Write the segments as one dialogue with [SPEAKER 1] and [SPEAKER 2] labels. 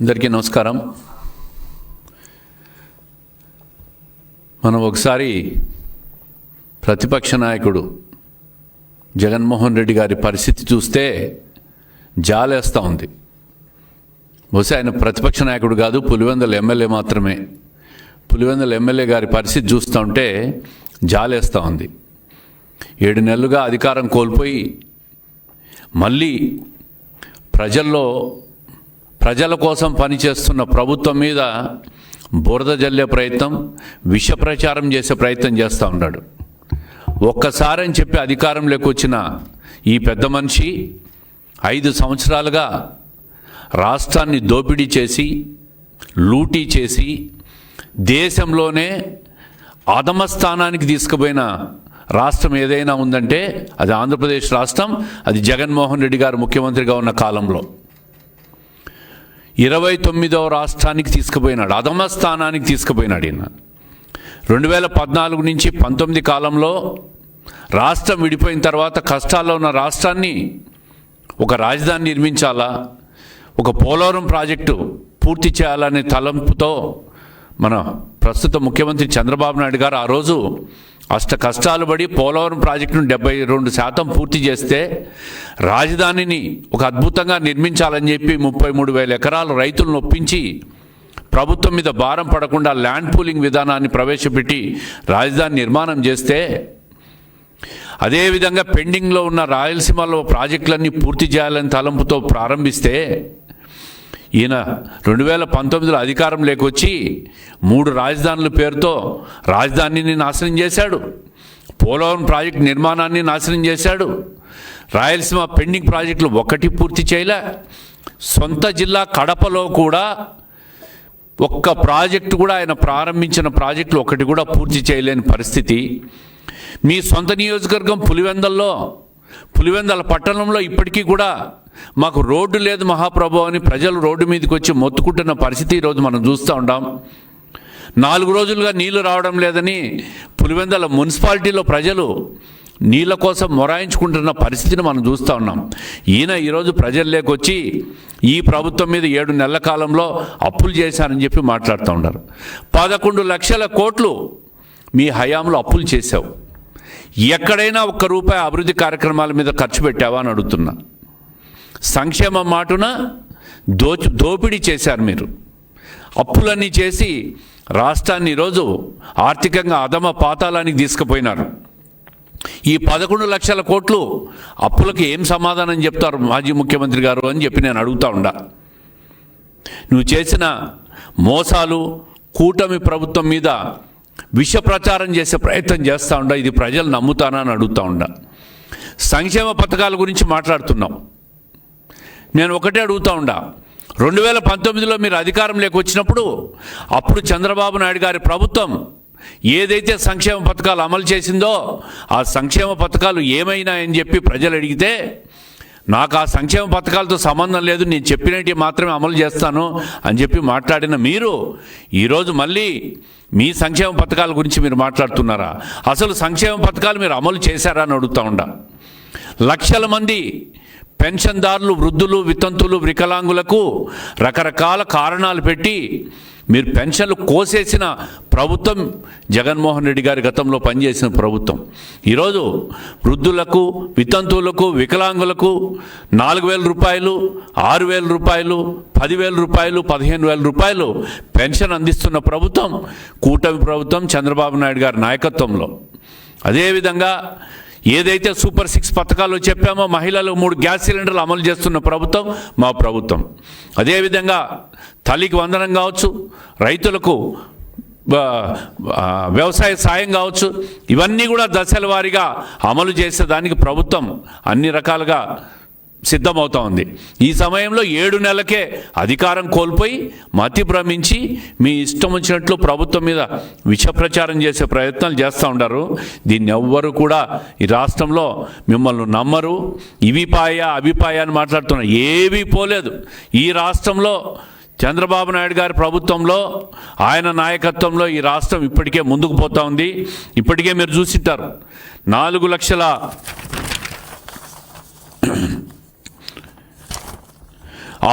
[SPEAKER 1] అందరికీ నమస్కారం. మనం ఒకసారి ప్రతిపక్ష నాయకుడు జగన్మోహన్ రెడ్డి గారి పరిస్థితి చూస్తే జాలేస్తూ ఉంది. బహుశా ఆయన ప్రతిపక్ష నాయకుడు కాదు పులివెందుల ఎమ్మెల్యే మాత్రమే. పులివెందుల ఎమ్మెల్యే గారి పరిస్థితి చూస్తూ ఉంటే జాలేస్తూ ఉంది. ఏడు నెలలుగా అధికారం కోల్పోయి మళ్ళీ ప్రజల్లో ప్రజల కోసం పనిచేస్తున్న ప్రభుత్వం మీద బురద జల్లే ప్రయత్నం విష ప్రచారం చేసే ప్రయత్నం చేస్తూ ఉన్నాడు. ఒక్కసారి అని చెప్పి అధికారంలోకి వచ్చిన ఈ పెద్ద మనిషి ఐదు సంవత్సరాలుగా రాష్ట్రాన్ని దోపిడీ చేసి లూటీ చేసి దేశంలోనే అధమ స్థానానికి తీసుకుపోయిన రాష్ట్రం ఏదైనా ఉందంటే అది ఆంధ్రప్రదేశ్ రాష్ట్రం అది జగన్మోహన్ రెడ్డి గారు ముఖ్యమంత్రిగా ఉన్న కాలంలో. ఇరవై తొమ్మిదవ రాష్ట్రానికి తీసుకుపోయినాడు. అధమ స్థానానికి తీసుకుపోయినాడు ఈయన. రెండు వేల పద్నాలుగు నుంచి పంతొమ్మిది కాలంలో రాష్ట్రం విడిపోయిన తర్వాత కష్టాల్లో ఉన్న రాష్ట్రాన్ని ఒక రాజధాని నిర్మించాలా? ఒక పోలవరం ప్రాజెక్టు పూర్తి చేయాలనే తలంపుతో మన ప్రస్తుత ముఖ్యమంత్రి చంద్రబాబు నాయుడు గారు ఆ రోజు అష్ట కష్టాలు పడి పోలవరం ప్రాజెక్టును డెబ్బై రెండు శాతం పూర్తి చేస్తే రాజధానిని ఒక అద్భుతంగా నిర్మించాలని చెప్పి ముప్పై మూడు వేల ఎకరాలు రైతులను ఒప్పించి ప్రభుత్వం మీద భారం పడకుండా ల్యాండ్ పూలింగ్ విధానాన్ని ప్రవేశపెట్టి రాజధాని నిర్మాణం చేస్తే అదేవిధంగా పెండింగ్లో ఉన్న రాయలసీమలో ప్రాజెక్టులన్నీ పూర్తి చేయాలని తలంపుతో ప్రారంభిస్తే ఈయన రెండు వేల పంతొమ్మిదిలో అధికారం లేకొచ్చి మూడు రాజధానుల పేరుతో రాజధానిని నాశనం చేశాడు. పోలవరం ప్రాజెక్టు నిర్మాణాన్ని నాశనం చేశాడు. రాయలసీమ పెండింగ్ ప్రాజెక్టులు ఒకటి పూర్తి చేయలే. సొంత జిల్లా కడపలో కూడా ఒక్క ప్రాజెక్టు కూడా ఆయన ప్రారంభించిన ప్రాజెక్టులు ఒకటి కూడా పూర్తి చేయలేని పరిస్థితి. మీ సొంత నియోజకవర్గం పులివెందల్లో పులివెందల పట్టణంలో ఇప్పటికీ కూడా మాకు రోడ్డు లేదు మహాప్రభు అని ప్రజలు రోడ్డు మీదకి వచ్చి మొత్తుకుంటున్న పరిస్థితి ఈరోజు మనం చూస్తూ ఉంటాం నాలుగు రోజులుగా నీళ్ళు రావడం లేదని పులివెందల మున్సిపాలిటీలో ప్రజలు నీళ్ళ కోసం మొరాయించుకుంటున్న పరిస్థితిని మనం చూస్తూ ఉన్నాం. ఈయన ఈరోజు ప్రజల్లోకి వచ్చి ఈ ప్రభుత్వం మీద ఏడు నెలల కాలంలో అప్పులు చేశారని చెప్పి మాట్లాడుతూ ఉన్నారు. పదకొండు లక్షల కోట్లు మీ హయాంలో అప్పులు చేశావు. ఎక్కడైనా ఒక్క రూపాయి అభివృద్ధి కార్యక్రమాల మీద ఖర్చు పెట్టావా అని అడుగుతున్నా. సంక్షేమ మాటున దోచ దోపిడీ చేశారు మీరు. అప్పులన్నీ చేసి రాష్ట్రాన్ని ఈరోజు ఆర్థికంగా అధమ పాతాళానికి తీసుకుపోయినారు. ఈ పదకొండు లక్షల కోట్లు అప్పులకి ఏం సమాధానం చెప్తారు మాజీ ముఖ్యమంత్రి గారు అని చెప్పి నేను అడుగుతా ఉండా. నువ్వు చేసిన మోసాలు కూటమి ప్రభుత్వం మీద విష ప్రచారం చేసే ప్రయత్నం చేస్తూ ఉండా. ఇది ప్రజలు నమ్ముతానా అని అడుగుతా ఉండా. సంక్షేమ పథకాల గురించి మాట్లాడుతున్నాం. నేను ఒకటే అడుగుతా ఉండా. రెండు వేల పంతొమ్మిదిలో మీరు అధికారంలోకి వచ్చినప్పుడు అప్పుడు చంద్రబాబు నాయుడు గారి ప్రభుత్వం ఏదైతే సంక్షేమ పథకాలు అమలు చేసిందో ఆ సంక్షేమ పథకాలు ఏమైనాయని చెప్పి ప్రజలు అడిగితే నాకు ఆ సంక్షేమ పథకాలతో సంబంధం లేదు నేను చెప్పినట్టు మాత్రమే అమలు చేస్తాను అని చెప్పి మాట్లాడిన మీరు ఈరోజు మళ్ళీ మీ సంక్షేమ పథకాల గురించి మీరు మాట్లాడుతున్నారా? అసలు సంక్షేమ పథకాలు మీరు అమలు చేశారా అని అడుగుతా ఉండా. లక్షల మంది పెన్షన్దారులు వృద్ధులు వితంతులు వికలాంగులకు రకరకాల కారణాలు పెట్టి మీరు పెన్షన్లు కోసేసిన ప్రభుత్వం జగన్మోహన్ రెడ్డి గారి గతంలో పనిచేసిన ప్రభుత్వం. ఈరోజు వృద్ధులకు వితంతువులకు వికలాంగులకు నాలుగు వేల రూపాయలు ఆరు వేల రూపాయలు పదివేల రూపాయలు పదిహేను వేల రూపాయలు పెన్షన్ అందిస్తున్న ప్రభుత్వం కూటమి ప్రభుత్వం చంద్రబాబు నాయుడు గారి నాయకత్వంలో. అదేవిధంగా ఏదైతే సూపర్ సిక్స్ పథకాలు చెప్పామో మహిళలు మూడు గ్యాస్ సిలిండర్లు అమలు చేస్తున్న ప్రభుత్వం మా ప్రభుత్వం. అదేవిధంగా తల్లికి వందనం కావచ్చు రైతులకు వ్యవసాయ సాయం కావచ్చు ఇవన్నీ కూడా దశల వారీగా అమలు చేసేదానికి ప్రభుత్వం అన్ని రకాలుగా సిద్ధమవుతా ఉంది ఈ సమయంలో ఏడు నెలలకే అధికారం కోల్పోయి మతి భ్రమించి మీ ఇష్టం వచ్చినట్లు ప్రభుత్వం మీద విష ప్రచారం చేసే ప్రయత్నాలు చేస్తూ ఉంటారు దీన్ని ఎవ్వరు కూడా ఈ రాష్ట్రంలో మిమ్మల్ని నమ్మరు. ఇవిపాయ అభిపాయ అని మాట్లాడుతున్నారు. ఏవీ పోలేదు. ఈ రాష్ట్రంలో చంద్రబాబు నాయుడు గారి ప్రభుత్వంలో ఆయన నాయకత్వంలో ఈ రాష్ట్రం ఇప్పటికే ముందుకు పోతా ఉంది. ఇప్పటికే మీరు చూసింటారు. నాలుగు లక్షల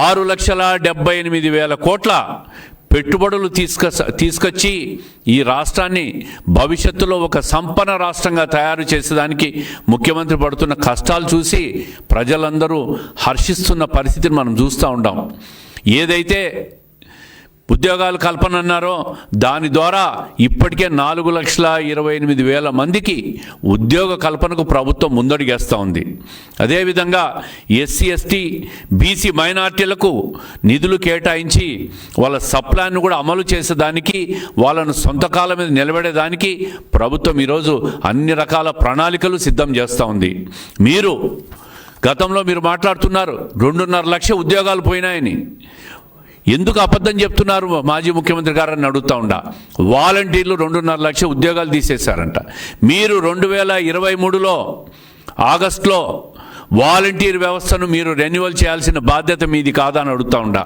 [SPEAKER 1] ఆరు లక్షల డెబ్బై ఎనిమిది వేల కోట్ల పెట్టుబడులు తీసుక తీసుకొచ్చి ఈ రాష్ట్రాన్ని భవిష్యత్తులో ఒక సంపన్న రాష్ట్రంగా తయారు చేసేదానికి ముఖ్యమంత్రి పడుతున్న కష్టాలు చూసి ప్రజలందరూ హర్షిస్తున్న పరిస్థితిని మనం చూస్తూ ఉంటాం ఏదైతే ఉద్యోగాలు కల్పన అన్నారో దాని ద్వారా ఇప్పటికే నాలుగు లక్షల ఇరవై ఎనిమిది వేల మందికి ఉద్యోగ కల్పనకు ప్రభుత్వం ముందడుగేస్తూ ఉంది. అదేవిధంగా ఎస్సీ ఎస్టీ బీసీ మైనార్టీలకు నిధులు కేటాయించి వాళ్ళ సప్లాన్ని కూడా అమలు చేసేదానికి వాళ్ళను సొంత కాలం మీద నిలబడేదానికి ప్రభుత్వం ఈరోజు అన్ని రకాల ప్రణాళికలు సిద్ధం చేస్తూ ఉంది. మీరు గతంలో మీరు మాట్లాడుతున్నారు రెండున్నర లక్ష ఉద్యోగాలు పోయినాయని. ఎందుకు అబద్ధం చెప్తున్నారు? మాజీ ముఖ్యమంత్రి గారని అడుగుతా ఉండా. వాలంటీర్లు రెండున్నర లక్ష ఉద్యోగాలు తీసేశారంట. మీరు రెండు వేల ఇరవై మూడులో ఆగస్టులో వాలంటీర్ వ్యవస్థను మీరు రెన్యువల్ చేయాల్సిన బాధ్యత మీది కాదా అని అడుగుతా ఉండా.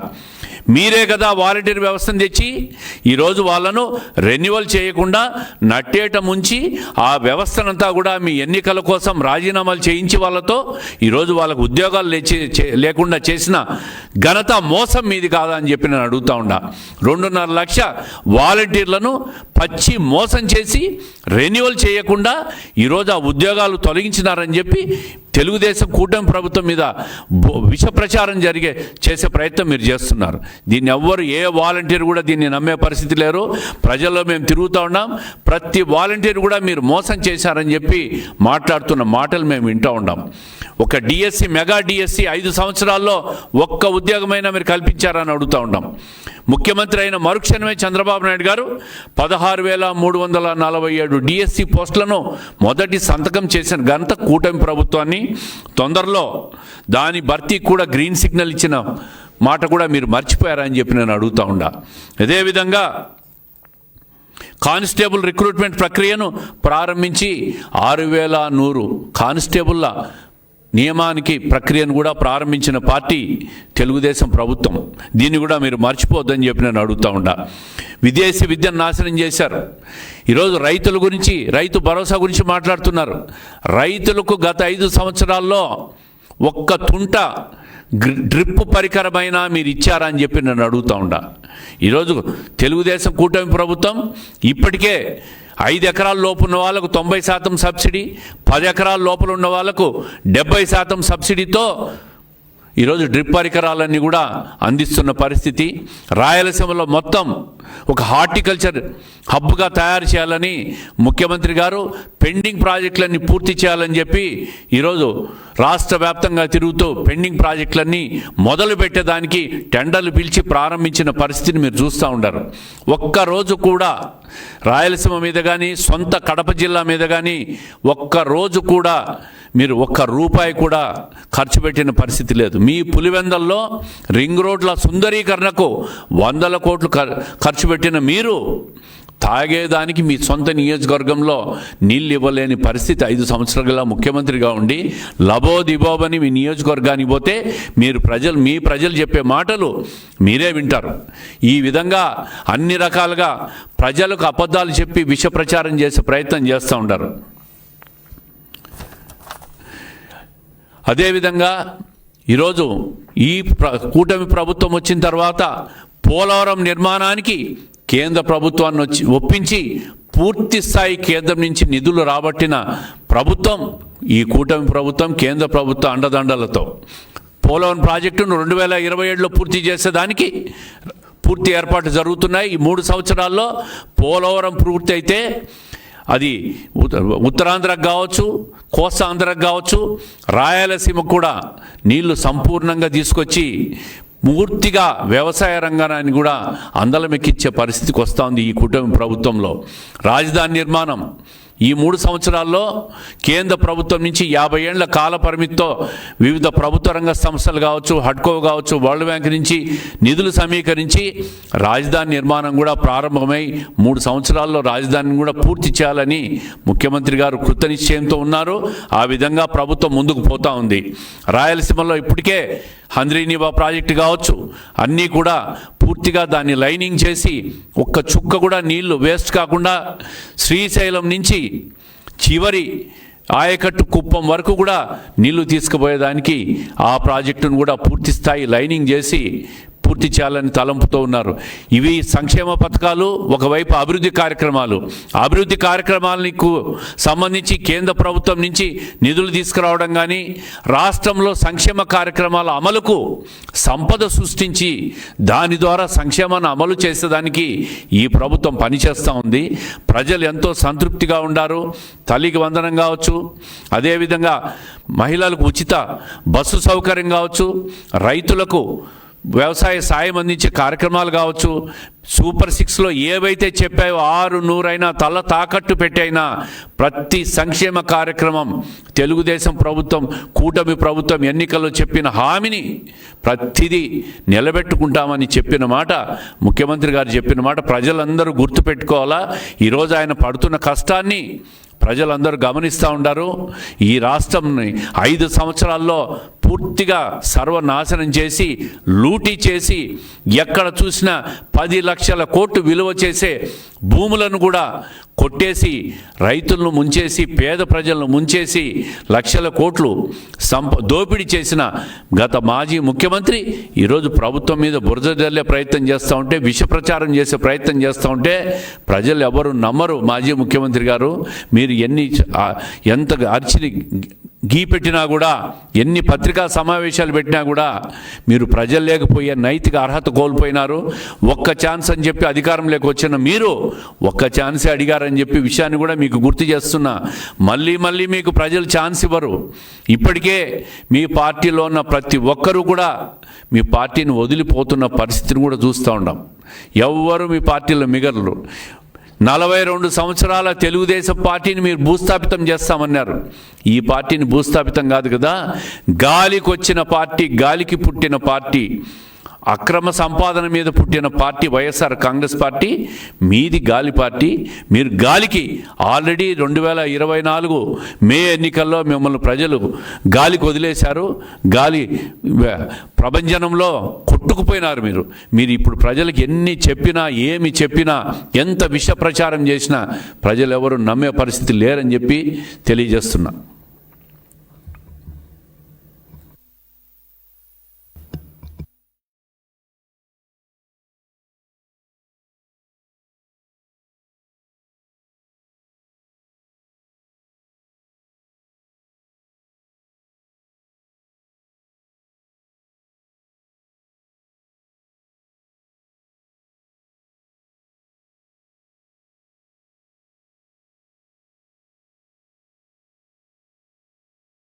[SPEAKER 1] మీరే కదా వాలంటీర్ వ్యవస్థను తెచ్చి ఈరోజు వాళ్ళను రెన్యువల్ చేయకుండా నట్టేట ముంచి ఆ వ్యవస్థనంతా కూడా మీ ఎన్నికల కోసం రాజీనామాలు చేయించి వాళ్ళతో ఈరోజు వాళ్ళకు ఉద్యోగాలు లేకుండా చేసిన ఘనత మోసం మీది కాదా అని చెప్పి నేను అడుగుతా ఉండా. రెండున్నర లక్ష వాలంటీర్లను పచ్చి మోసం చేసి రెన్యువల్ చేయకుండా ఈరోజు ఆ ఉద్యోగాలు తొలగించినారని చెప్పి తెలుగుదేశం కూటమి ప్రభుత్వం మీద విష ప్రచారం జరిగే చేసే ప్రయత్నం మీరు చేస్తున్నారు. దీన్ని ఎవ్వరు ఏ వాలంటీర్ కూడా దీన్ని నమ్మే పరిస్థితి లేరు. ప్రజల్లో మేము తిరుగుతూ ఉన్నాం. ప్రతి వాలంటీర్ కూడా మీరు మోసం చేశారని చెప్పి మాట్లాడుతున్న మాటలు మేము వింటూ ఉన్నాం. ఒక డిఎస్సి మెగా డిఎస్సి ఐదు సంవత్సరాల్లో ఒక్క ఉద్యోగమైనా మీరు కల్పించారని అడుగుతూ ఉన్నాం. ముఖ్యమంత్రి అయిన మరుక్షణమే చంద్రబాబు నాయుడు గారు పదహారు వేల మూడు వందల నలభై ఏడు డిఎస్సి పోస్టులను మొదటి సంతకం చేసిన ఘనత కూటమి ప్రభుత్వాన్ని. తొందరలో దాని భర్తీకి కూడా గ్రీన్ సిగ్నల్ ఇచ్చిన మాట కూడా మీరు మర్చిపోయారని చెప్పి నేను అడుగుతా ఉండా. అదేవిధంగా కానిస్టేబుల్ రిక్రూట్మెంట్ ప్రక్రియను ప్రారంభించి ఆరు వేల నూరు కానిస్టేబుల్ల నియమానికి ప్రక్రియను కూడా ప్రారంభించిన పార్టీ తెలుగుదేశం ప్రభుత్వం. దీన్ని కూడా మీరు మర్చిపోవద్దని చెప్పి నేను అడుగుతా ఉండా. విదేశీ విద్యను నాశనం చేశారు. ఈరోజు రైతుల గురించి రైతు భరోసా గురించి మాట్లాడుతున్నారు. రైతులకు గత ఐదు సంవత్సరాల్లో ఒక్క తుంట గ్రి- డ్రిప్ పరికరమైన మీరు ఇచ్చారా అని చెప్పి నన్ను అడుగుతా ఉండా. ఈరోజు తెలుగుదేశం కూటమి ప్రభుత్వం ఇప్పటికే ఐదు ఎకరాల లోపు ఉన్న వాళ్ళకు తొంభై శాతం సబ్సిడీ పది ఎకరాల లోపల ఉన్న వాళ్ళకు డెబ్బై శాతం సబ్సిడీతో ఈరోజు డ్రిప్ పరికరాలన్నీ కూడా అందిస్తున్న పరిస్థితి. రాయలసీమలో మొత్తం ఒక హార్టికల్చర్ హబ్గా తయారు చేయాలని ముఖ్యమంత్రి గారు పెండింగ్ ప్రాజెక్టులన్నీ పూర్తి చేయాలని చెప్పి ఈరోజు రాష్ట్ర వ్యాప్తంగా తిరుగుతూ పెండింగ్ ప్రాజెక్టులన్నీ మొదలు పెట్టేదానికి టెండర్లు పిలిచి ప్రారంభించిన పరిస్థితిని మీరు చూస్తూ ఉంటారు ఒక్కరోజు కూడా రాయలసీమ మీద కానీ సొంత కడప జిల్లా మీద కానీ ఒక్క రోజు కూడా మీరు ఒక్క రూపాయి కూడా ఖర్చు పెట్టిన పరిస్థితి లేదు. మీ పులివెందల్లో రింగ్ రోడ్ల సుందరీకరణకు వందల కోట్లు ఖర్చు పెట్టిన మీరు తాగేదానికి మీ సొంత నియోజకవర్గంలో నీళ్ళు ఇవ్వలేని పరిస్థితి ఐదు సంవత్సరాలుగా ముఖ్యమంత్రిగా ఉండి లబోదిబోబని మీ నియోజకవర్గానికి పోతే మీరు ప్రజలు మీ ప్రజలు చెప్పే మాటలు మీరే వింటారు. ఈ విధంగా అన్ని రకాలుగా ప్రజలకు అబద్ధాలు చెప్పి విష ప్రచారం చేసే ప్రయత్నం చేస్తూ ఉంటారు. అదేవిధంగా ఈరోజు ఈ ప్ర కూటమి ప్రభుత్వం వచ్చిన తర్వాత పోలవరం నిర్మాణానికి కేంద్ర ప్రభుత్వాన్ని వచ్చి ఒప్పించి పూర్తి స్థాయి కేంద్రం నుంచి నిధులు రాబట్టిన ప్రభుత్వం ఈ కూటమి ప్రభుత్వం కేంద్ర ప్రభుత్వ అండదండలతో. పోలవరం ప్రాజెక్టును రెండు వేల ఇరవై ఏడులో పూర్తి చేసేదానికి పూర్తి ఏర్పాట్లు జరుగుతున్నాయి. ఈ మూడు సంవత్సరాల్లో పోలవరం పూర్తి అయితే అది ఉత్తరాంధ్రకు కావచ్చు కోస్తాంధ్రకు కావచ్చు రాయలసీమకు కూడా నీళ్ళు సంపూర్ణంగా తీసుకొచ్చి పూర్తిగా వ్యవసాయ రంగాన్ని కూడా అందలమెక్కించే పరిస్థితికి వస్తోంది ఈ కుటుంబ ప్రభుత్వంలో. రాజధాని నిర్మాణం ఈ మూడు సంవత్సరాల్లో కేంద్ర ప్రభుత్వం నుంచి యాభై ఏళ్ళ కాల పరిమితితో వివిధ ప్రభుత్వ రంగ సంస్థలు కావచ్చు హడ్కో కావచ్చు వరల్డ్ బ్యాంక్ నుంచి నిధులు సమీకరించి రాజధాని నిర్మాణం కూడా ప్రారంభమై మూడు సంవత్సరాల్లో రాజధానిని కూడా పూర్తి చేయాలని ముఖ్యమంత్రి గారు కృతనిశ్చయంతో ఉన్నారు. ఆ విధంగా ప్రభుత్వం ముందుకు పోతా ఉంది. రాయలసీమలో ఇప్పటికే హంద్రీనివా ప్రాజెక్టు కావచ్చు అన్నీ కూడా పూర్తిగా దాన్ని లైనింగ్ చేసి ఒక్క చుక్క కూడా నీళ్ళు వేస్ట్ కాకుండా శ్రీశైలం నుంచి చివరి ఆయకట్టు కుప్పం వరకు కూడా నీళ్ళు తీసుకుపోయేదానికి ఆ ప్రాజెక్టును కూడా పూర్తి స్థాయి లైనింగ్ చేసి పూర్తి చేయాలని తలంపుతో ఉన్నారు. ఇవి సంక్షేమ పథకాలు ఒకవైపు అభివృద్ధి కార్యక్రమాలు. అభివృద్ధి కార్యక్రమాలకు సంబంధించి కేంద్ర ప్రభుత్వం నుంచి నిధులు తీసుకురావడం కానీ రాష్ట్రంలో సంక్షేమ కార్యక్రమాల అమలుకు సంపద సృష్టించి దాని ద్వారా సంక్షేమాన్ని అమలు చేసేదానికి ఈ ప్రభుత్వం పనిచేస్తూ ఉంది. ప్రజలు ఎంతో సంతృప్తిగా ఉండారు. తల్లికి వందనం కావచ్చు. అదేవిధంగా మహిళలకు ఉచిత బస్సు సౌకర్యం కావచ్చు. రైతులకు వ్యవసాయ సాయం అందించే కార్యక్రమాలు కావచ్చు సూపర్ సిక్స్లో ఏవైతే చెప్పాయో ఆరు నూరైనా తల తాకట్టు పెట్టైనా ప్రతి సంక్షేమ కార్యక్రమం తెలుగుదేశం ప్రభుత్వం కూటమి ప్రభుత్వం ఎన్నికల్లో చెప్పిన హామీని ప్రతిదీ నిలబెట్టుకుంటామని చెప్పిన మాట ముఖ్యమంత్రి గారు చెప్పిన మాట ప్రజలందరూ గుర్తుపెట్టుకోవాలా ఈరోజు ఆయన పడుతున్న కష్టాన్ని ప్రజలందరూ గమనిస్తూ ఉండారు. ఈ రాష్ట్రంని ఐదు సంవత్సరాల్లో పూర్తిగా సర్వనాశనం చేసి లూటీ చేసి ఎక్కడ చూసినా పది లక్షల కోట్లు విలువ చేసే భూములను కూడా కొట్టేసి రైతులను ముంచేసి పేద ప్రజలను ముంచేసి లక్షల కోట్లు సంప దోపిడీ చేసిన గత మాజీ ముఖ్యమంత్రి ఈరోజు ప్రభుత్వం మీద బురద జల్లే ప్రయత్నం చేస్తూ ఉంటే విష ప్రచారం చేసే ప్రయత్నం చేస్తూ ఉంటే ప్రజలు ఎవరు నమ్మరు మాజీ ముఖ్యమంత్రి గారు. మీరు ఎన్ని ఎంత అర్చిని గీ పెట్టినా కూడా ఎన్ని పత్రికా సమావేశాలు పెట్టినా కూడా మీరు ప్రజలు లేకపోయే నైతిక అర్హత కోల్పోయినారు. ఒక్క ఛాన్స్ అని చెప్పి అధికారం వచ్చిన మీరు ఒక్క ఛాన్సే అడిగారని చెప్పి విషయాన్ని కూడా మీకు గుర్తు చేస్తున్నా. మళ్ళీ మళ్ళీ మీకు ప్రజలు ఛాన్స్ ఇవ్వరు. ఇప్పటికే మీ పార్టీలో ఉన్న ప్రతి ఒక్కరూ కూడా మీ పార్టీని వదిలిపోతున్న పరిస్థితిని కూడా చూస్తూ ఉన్నాం ఎవ్వరు మీ పార్టీలో మిగలరు. నలభై రెండు సంవత్సరాల తెలుగుదేశం పార్టీని మీరు భూస్థాపితం చేస్తామన్నారు. ఈ పార్టీని భూస్థాపితం కాదు కదా గాలికి వచ్చిన పార్టీ గాలికి పుట్టిన పార్టీ. అక్రమ సంపాదన మీద పుట్టిన పార్టీ వైఎస్ఆర్ కాంగ్రెస్ పార్టీ మీది గాలి పార్టీ. మీరు గాలికి ఆల్రెడీ రెండు వేల ఇరవై నాలుగు మే ఎన్నికల్లో మిమ్మల్ని ప్రజలు గాలికి వదిలేశారు. గాలి ప్రభంజనంలో కొట్టుకుపోయినారు మీరు. మీరు ఇప్పుడు ప్రజలకు ఎన్ని చెప్పినా ఏమి చెప్పినా ఎంత విష ప్రచారం చేసినా ప్రజలు ఎవరు నమ్మే పరిస్థితి లేరని చెప్పి తెలియజేస్తున్నా.